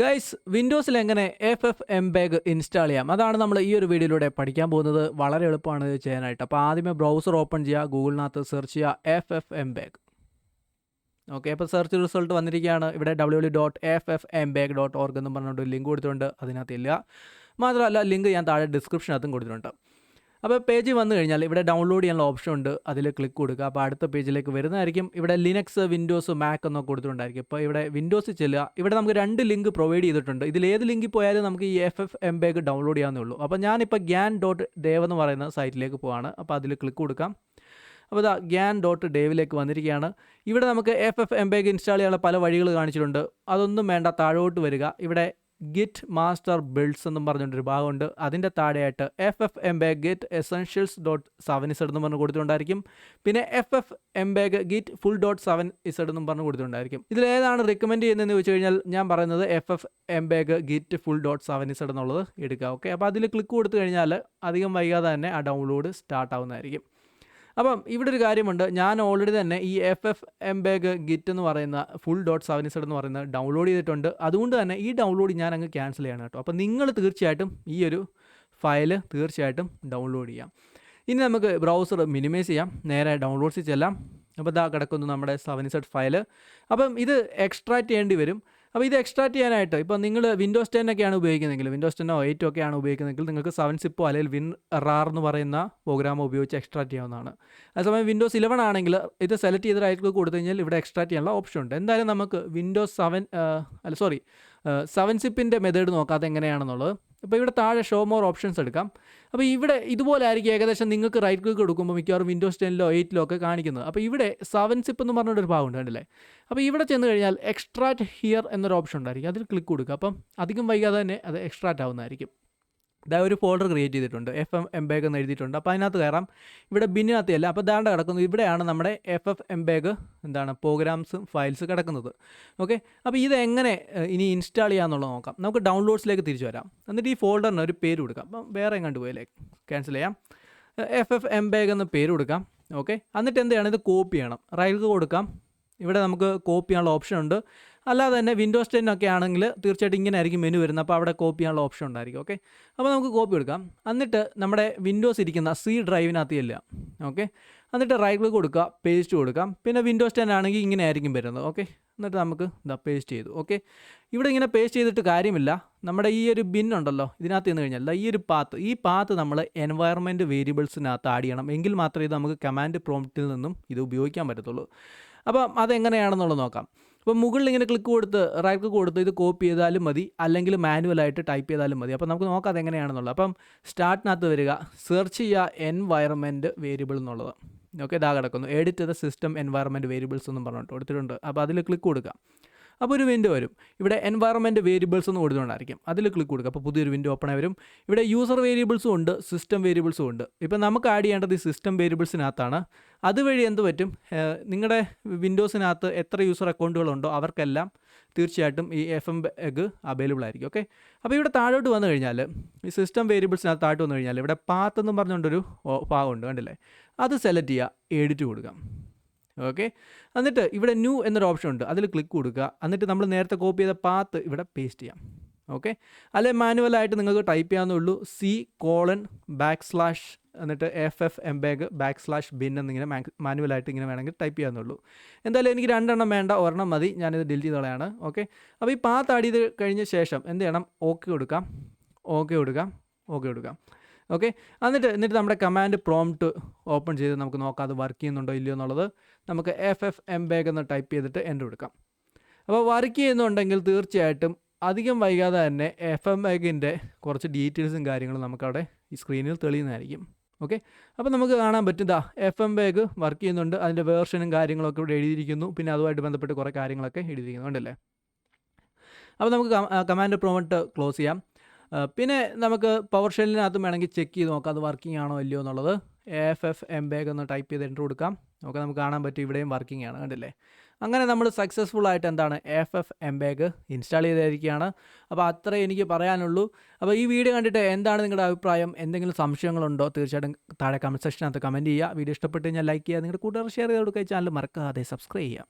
Guys വിൻഡോസിൽ എങ്ങനെ F F M bag install ചെയ്യാം? അതാണ് നമ്മൾ ഈ ഒരു വീഡിയോയിലൂടെ പഠിക്കാൻ പോകുന്നത്. വളരെ എളുപ്പമാണ് ഇത് ചെയ്യാനായിട്ട്. അപ്പോൾ ആദ്യമേ ബ്രൗസർ ഓപ്പൺ ചെയ്യുക ഗൂഗിളിനകത്ത് സെർച്ച് ചെയ്യുക F F M bag okay അപ്പോൾ സെർച്ച് റിസൾട്ട് വന്നിരിക്കുകയാണ്. ഇവിടെ W W dot F F M bag dot org എന്ന് പറഞ്ഞുകൊണ്ട് ലിങ്ക് കൊടുത്തിട്ടുണ്ട്. അതിനകത്ത് ഇല്ല മാത്രമല്ല ലിങ്ക് ഞാൻ താഴെ ഡിസ്ക്രിപ്ഷനകത്തും കൊടുത്തിട്ടുണ്ട്. അപ്പോൾ പേജ് വന്നു കഴിഞ്ഞാൽ ഇവിടെ ഡൗൺലോഡ് ചെയ്യാനുള്ള ഓപ്ഷൻ ഉണ്ട്. അതിൽ ക്ലിക്ക് കൊടുക്കുക. അപ്പോൾ അടുത്ത പേജിലേക്ക് വരുന്നതായിരിക്കും. ഇവിടെ ലിനക്സ് വിൻഡോസ് മാക്ക് എന്നൊക്കെ കൊടുത്തിട്ടുണ്ടായിരിക്കും. ഇപ്പോൾ ഇവിടെ വിൻഡോസ് ചെല്ലുക. ഇവിടെ നമുക്ക് രണ്ട് ലിങ്ക് പ്രൊവൈഡ് ചെയ്തിട്ടുണ്ട്. ഇതിൽ ഏത് ലിങ്കിൽ പോയാലും നമുക്ക് ഈ F F M bag download ചെയ്യാവുന്നേ ഉള്ളൂ. അപ്പോൾ ഞാനിപ്പോൾ ഗ്യാൻ ഡോട്ട് ദേവ് എന്ന് പറയുന്ന സൈറ്റിലേക്ക് പോവാണ്. അപ്പോൾ അതിൽ ക്ലിക്ക് കൊടുക്കാം. അപ്പോൾ ഇതാ ഗ്യാൻ ഡോട്ട് ഡേവിലേക്ക് വന്നിരിക്കുകയാണ്. ഇവിടെ നമുക്ക് F F M bag install ചെയ്യാനുള്ള പല വഴികൾ കാണിച്ചിട്ടുണ്ട്. അതൊന്നും വേണ്ട താഴോട്ട് വരിക. ഇവിടെ ഗിറ്റ് മാസ്റ്റർ ബിൽഡ്സ് എന്നും പറഞ്ഞുകൊണ്ടൊരു ഭാഗമുണ്ട്. അതിന്റെ താഴെയായിട്ട് F F M bag git essentials dot seven Z എന്ന് പറഞ്ഞ് കൊടുത്തിട്ടുണ്ടായിരിക്കും. പിന്നെ F F M bag git full dot seven Z എന്നും പറഞ്ഞ് കൊടുത്തിട്ടുണ്ടായിരിക്കും. ഇതിലേതാണ് റെക്കമെൻഡ് ചെയ്യുന്നതെന്ന് ചോദിച്ചു കഴിഞ്ഞാൽ ഞാൻ പറയുന്നത് F F M bag git full dot seven Z എന്നുള്ളത് എടുക്കുക ഓക്കെ അപ്പോൾ അതിൽ ക്ലിക്ക് കൊടുത്തു കഴിഞ്ഞാൽ അധികം വൈകാതെ തന്നെ ആ ഡൗൺലോഡ് സ്റ്റാർട്ട് ആവുന്നതായിരിക്കും. അപ്പം ഇവിടെ ഒരു കാര്യമുണ്ട്. ഞാൻ ഓൾറെഡി തന്നെ ഈ F F M bag git എന്ന് പറയുന്ന ഫുൾ ഡോട്ട് സെവൻ ഇസഡ് എന്ന് പറയുന്ന ഡൗൺലോഡ് ചെയ്തിട്ടുണ്ട്. അതുകൊണ്ട് തന്നെ ഈ ഡൗൺലോഡ് ഞാൻ അങ്ങ് ക്യാൻസൽ ചെയ്യണം കേട്ടോ. അപ്പോൾ നിങ്ങൾ തീർച്ചയായിട്ടും ഈ ഒരു ഫയൽ തീർച്ചയായിട്ടും ഡൗൺലോഡ് ചെയ്യാം. ഇനി നമുക്ക് ബ്രൗസർ മിനിമൈസ് ചെയ്യാം. നേരെ ഡൗൺലോഡ്സിൽ ചെല്ലാം. അപ്പോൾ ഇതാ കിടക്കുന്നു നമ്മുടെ സെവൻ ഇസഡ് ഫയൽ അപ്പം ഇത് എക്സ്ട്രാക്ട് ചെയ്യേണ്ടി വരും. അപ്പോൾ ഇത് എക്സ്ട്രാക്ട് ചെയ്യാനായിട്ട് ഇപ്പോൾ നിങ്ങൾ വിൻഡോസ് ടെൻ ഒക്കെയാണ് ഉപയോഗിക്കുന്നതെങ്കിൽ വിൻഡോസ് ടെന്നോ എയ്റ്റോ ഒക്കെയാണ് ഉപയോഗിക്കുന്നതെങ്കിൽ നിങ്ങൾക്ക് സെവൻ സിപ്പോ അല്ലെങ്കിൽ വിൻ റാർ എന്ന് പറയുന്ന പ്രോഗ്രാം ഉപയോഗിച്ച് എക്സ്ട്രാക്ട് ചെയ്യാവുന്നതാണ്. അതേസമയം വിൻഡോസ് ഇലവൻ ആണെങ്കിൽ ഇത് സെലക്ട് ചെയ്ത് റൈറ്റ് ക്ലിക്ക് കൊടുത്തു കഴിഞ്ഞാൽ ഇവിടെ എക്സ്ട്രാക്ട് ചെയ്യാനുള്ള ഓപ്ഷൻ ഉണ്ട്. എന്തായാലും നമുക്ക് വിൻഡോസ് സെവൻ അല്ല സോറി സെവൻ സിപ്പിന്റെ മെത്തേഡ് നോക്കാതെ എങ്ങനെയാണെന്നുള്ളത്. അപ്പോൾ ഇവിടെ താഴെ ഷോ മോർ ഓപ്ഷൻസ് എടുക്കാം. അപ്പോൾ ഇവിടെ ഇതുപോലെ ആയിരിക്കും ഏകദേശം നിങ്ങൾക്ക് റൈറ്റ് ക്ലിക്ക് കൊടുക്കുമ്പോൾ മിക്കവാറും വിൻഡോസ് ടെനിലോ എയ്റ്റിലോ ഒക്കെ കാണിക്കുന്നത്. അപ്പോൾ ഇവിടെ സെവൻ സിപ്പ് എന്ന് പറഞ്ഞൊരു ഭാഗമുണ്ട് കണ്ടില്ലേ? അപ്പോൾ ഇവിടെ ചെന്ന് കഴിഞ്ഞാൽ എക്സ്ട്രാറ്റ് ഹിയർ എന്നൊരു ഓപ്ഷൻ ഉണ്ടായിരിക്കും. അതിൽ ക്ലിക്ക് കൊടുക്കുക. അപ്പം അധികം വൈകാതെ തന്നെ അത് എക്സ്ട്രാറ്റ് ആവുന്നതായിരിക്കും. ഇതാ ഒരു ഫോൾഡർ ക്രിയേറ്റ് ചെയ്തിട്ടുണ്ട്. എഫ് എം എം ബാഗ് എന്ന് എഴുതിയിട്ടുണ്ട്. അപ്പോൾ അതിനകത്ത് കയറാം. ഇവിടെ ബിന്നിനകത്ത് അല്ല അപ്പോൾ ദാണ്ട കിടക്കുന്നത് ഇവിടെയാണ് നമ്മുടെ എഫ് എഫ് എം ബാഗ് എന്താണ് പ്രോഗ്രാംസ് ഫയൽസ് കിടക്കുന്നത്. ഓക്കെ അപ്പോൾ ഇത് എങ്ങനെ ഇനി ഇൻസ്റ്റാൾ ചെയ്യാമെന്നുള്ളത് നോക്കാം. നമുക്ക് ഡൗൺലോഡ്സിലേക്ക് തിരിച്ചു വരാം. എന്നിട്ട് ഈ ഫോൾഡറിന് ഒരു പേര് കൊടുക്കാം. അപ്പം വേറെ എങ്ങാണ്ട് പോയല്ലേ ക്യാൻസൽ ചെയ്യാം. എഫ് എഫ് എം ബാഗ് എന്ന് പേര് കൊടുക്കാം. ഓക്കെ എന്നിട്ട് എന്ത് ചെയ്യണം? ഇത് കോപ്പി ചെയ്യണം. റൈൽക്ക് കൊടുക്കാം. ഇവിടെ നമുക്ക് കോപ്പി ചെയ്യാനുള്ള ഓപ്ഷൻ ഉണ്ട്. അല്ലാതെ തന്നെ വിൻഡോസ് ടെൻ ഒക്കെ ആണെങ്കിൽ തീർച്ചയായിട്ടും ഇങ്ങനെ ആയിരിക്കും മെനു വരുന്നത്. അപ്പോൾ അവിടെ കോപ്പി ചെയ്യാനുള്ള ഓപ്ഷൻ ഉണ്ടായിരിക്കും. ഓക്കെ അപ്പോൾ നമുക്ക് കോപ്പി എടുക്കാം. എന്നിട്ട് നമ്മുടെ വിൻഡോസ് ഇരിക്കുന്ന സി ഡ്രൈവിനകത്ത് ചെല്ലുക. ഓക്കെ എന്നിട്ട് റൈറ്റ് ക്ലിക്ക് കൊടുക്കുക പേസ്റ്റ് കൊടുക്കാം. പിന്നെ വിൻഡോസ് ടെൻ ആണെങ്കിൽ ഇങ്ങനെ ആയിരിക്കും വരുന്നത്. ഓക്കെ എന്നിട്ട് നമുക്ക് ഇതാ പേസ്റ്റ് ചെയ്തു. ഓക്കെ ഇവിടെ ഇങ്ങനെ പേസ്റ്റ് ചെയ്തിട്ട് കാര്യമില്ല. നമ്മുടെ ഈ ഒരു ബിൻ ഉണ്ടല്ലോ ഇതിനകത്ത് ചെന്ന് കഴിഞ്ഞാൽ ഈ ഒരു പാത്ത് ഈ പാത്ത് നമ്മൾ എൻവയർമെന്റ് വേരിയബിൾസിനകത്ത് ആഡ് ചെയ്യണം. എങ്കിൽ മാത്രമേ ഇത് നമുക്ക് കമാൻഡ് പ്രോംപ്റ്റിൽ നിന്നും ഇത് ഉപയോഗിക്കാൻ പറ്റത്തുള്ളൂ. അപ്പം അതെങ്ങനെയാണെന്നുള്ളത് നോക്കാം. അപ്പോൾ മുകളിൽ ഇങ്ങനെ ക്ലിക്ക് കൊടുത്ത് റൈറ്റ് ക്ലിക്ക് കൊടുത്ത് ഇത് കോപ്പി ചെയ്താലും മതി. അല്ലെങ്കിൽ മാനുവലായിട്ട് ടൈപ്പ് ചെയ്താലും മതി. അപ്പോൾ നമുക്ക് നോക്കാം അതെങ്ങനെയാണെന്നുള്ളത്. അപ്പം സ്റ്റാർട്ടിനകത്ത് വരിക. സെർച്ച് ചെയ്യുക എൻവയറമെന്റ് വേരിയബിൾ എന്നുള്ളത്. ഓക്കെ ഇതാ കിടക്കുന്നു. Edit the system environment variables എന്നും പറഞ്ഞിട്ട് കൊടുത്തിട്ടുണ്ട്. അപ്പോൾ അതിൽ ക്ലിക്ക് കൊടുക്കുക. അപ്പോൾ ഒരു വിൻഡോ വരും. ഇവിടെ എൻവയറമെന്റ് വേരിയബിൾസ് എന്ന് കൊടുത്തുകൊണ്ടായിരിക്കും. അതിൽ ക്ലിക്ക് കൊടുക്കുക. അപ്പോൾ പുതിയൊരു വിൻഡോ ഓപ്പൺ ആയി വരും. ഇവിടെ യൂസർ വേരിയബിൾസും ഉണ്ട് സിസ്റ്റം വേരിയബിൾസും ഉണ്ട്. ഇപ്പോൾ നമുക്ക് ആഡ് ചെയ്യേണ്ടത് ഈ സിസ്റ്റം വേരിയബിൾസിനകത്താണ് അതുവഴി എന്ത് പറ്റും? നിങ്ങളുടെ വിൻഡോസിനകത്ത് എത്ര യൂസർ അക്കൗണ്ടുകളുണ്ടോ അവർക്കെല്ലാം തീർച്ചയായിട്ടും ഈ എഫ് എം എഗ് അവൈലബിൾ ആയിരിക്കും. ഓക്കെ അപ്പോൾ ഇവിടെ താഴോട്ട് വന്നു കഴിഞ്ഞാൽ ഈ സിസ്റ്റം വേരിയബിൾസിനകത്ത് താഴോട്ട് വന്നു കഴിഞ്ഞാൽ ഇവിടെ പാത്ത് എന്ന് പറഞ്ഞുകൊണ്ടൊരു ഭാഗമുണ്ട്. കണ്ടില്ലേ? അത് സെലക്ട് ചെയ്യുക എഡിറ്റ് കൊടുക്കാം ഓക്കെ? എന്നിട്ട് ഇവിടെ ന്യൂ എന്നൊരു ഓപ്ഷൻ ഉണ്ട്. അതിൽ ക്ലിക്ക് കൊടുക്കുക. എന്നിട്ട് നമ്മൾ നേരത്തെ കോപ്പി ചെയ്ത പാത്ത് ഇവിടെ പേസ്റ്റ് ചെയ്യാം. ഓക്കെ? അല്ലെ മാനുവലായിട്ട് നിങ്ങൾക്ക് ടൈപ്പ് ചെയ്യാവുന്നുള്ളൂ സി കോളൻ ബാക്ക് സ്ലാഷ് എന്നിട്ട് F F M bag backslash bin എന്നിങ്ങനെ മാനുവലായിട്ട് ഇങ്ങനെ വേണമെങ്കിൽ ടൈപ്പ് ചെയ്യാവുന്നുള്ളൂ എന്തായാലും എനിക്ക് രണ്ടെണ്ണം വേണ്ട. ഒരെണ്ണം മതി. ഞാനിത് ഡിലീറ്റ് ചെയ്തോളയാണ്. ഓക്കെ? അപ്പോൾ ഈ പാത്ത് ആഡ് ചെയ്ത് കഴിഞ്ഞ ശേഷം എന്ത് ചെയ്യണം? ഓക്കെ കൊടുക്കാം. ഓക്കെ കൊടുക്കാം. ഓക്കെ കൊടുക്കാം. ഓക്കെ? എന്നിട്ട് എന്നിട്ട് നമ്മുടെ കമാൻഡ് പ്രോംപ്റ്റ് ഓപ്പൺ ചെയ്ത് നമുക്ക് നോക്കാം. അത് വർക്ക് ചെയ്യുന്നുണ്ടോ? ഇല്ലയോ എന്നുള്ളത്. നമുക്ക് എഫ് എഫ് എം ബാഗ് എന്ന് ടൈപ്പ് ചെയ്തിട്ട് എന്റർ കൊടുക്കാം. അപ്പോൾ വർക്ക് ചെയ്യുന്നുണ്ടെങ്കിൽ തീർച്ചയായിട്ടും അധികം വൈകാതെ തന്നെ എഫ് എം ബാഗിന്റെ കുറച്ച് ഡീറ്റെയിൽസും കാര്യങ്ങളും നമുക്കവിടെ ഈ സ്ക്രീനിൽ തെളിയുന്നതായിരിക്കും. ഓക്കെ അപ്പോൾ നമുക്ക് കാണാൻ പറ്റും ദാ എഫ് എം ബാഗ് വർക്ക് ചെയ്യുന്നുണ്ട്. അതിന്റെ വേർഷനും കാര്യങ്ങളൊക്കെ ഇവിടെ എഴുതിയിരിക്കുന്നു. പിന്നെ അതുമായിട്ട് ബന്ധപ്പെട്ട് കുറേ കാര്യങ്ങളൊക്കെ എഴുതിയിരിക്കുന്നു. ഉണ്ടല്ലേ? അപ്പോൾ നമുക്ക് കമാൻഡ് പ്രോമോട്ട് ക്ലോസ് ചെയ്യാം. പിന്നെ നമുക്ക് പവർ ഷെല്ലിനകത്തും വേണമെങ്കിൽ ചെക്ക് ചെയ്ത് നോക്കാം. അത് വർക്കിംഗ് ആണോ ഇല്ലയോ എന്നുള്ളത്. എഫ് എഫ് എം ബാഗ് എന്ന് ടൈപ്പ് ചെയ്ത് എന്റർ കൊടുക്കാം. നമുക്ക് നമുക്ക് കാണാൻ പറ്റും ഇവിടെയും വർക്കിംഗ് ആണ് കണ്ടില്ലേ? അങ്ങനെ നമ്മൾ സക്സസ്ഫുൾ ആയിട്ട് എന്താണ് F F M bag install ചെയ്തിരിക്കുകയാണ്. അപ്പോൾ അത്രേ എനിക്ക് പറയാനുള്ളൂ. അപ്പോൾ ഈ വീഡിയോ കണ്ടിട്ട് എന്താണ് നിങ്ങളുടെ അഭിപ്രായം? എന്തെങ്കിലും സംശയങ്ങളുണ്ടോ? തീർച്ചയായിട്ടും താഴെ കമന്റ് സെക്ഷനകത്ത് കമന്റ് ചെയ്യുക. വീഡിയോ ഇഷ്ടപ്പെട്ട് കഴിഞ്ഞാൽ ലൈക്ക് ചെയ്യുക. നിങ്ങളുടെ കൂട്ടുകാർ ഷെയർ ചെയ്ത് കൊടുക്കുക. ചാനൽ മറക്കാതെ സബ്സ്ക്രൈബ് ചെയ്യുക.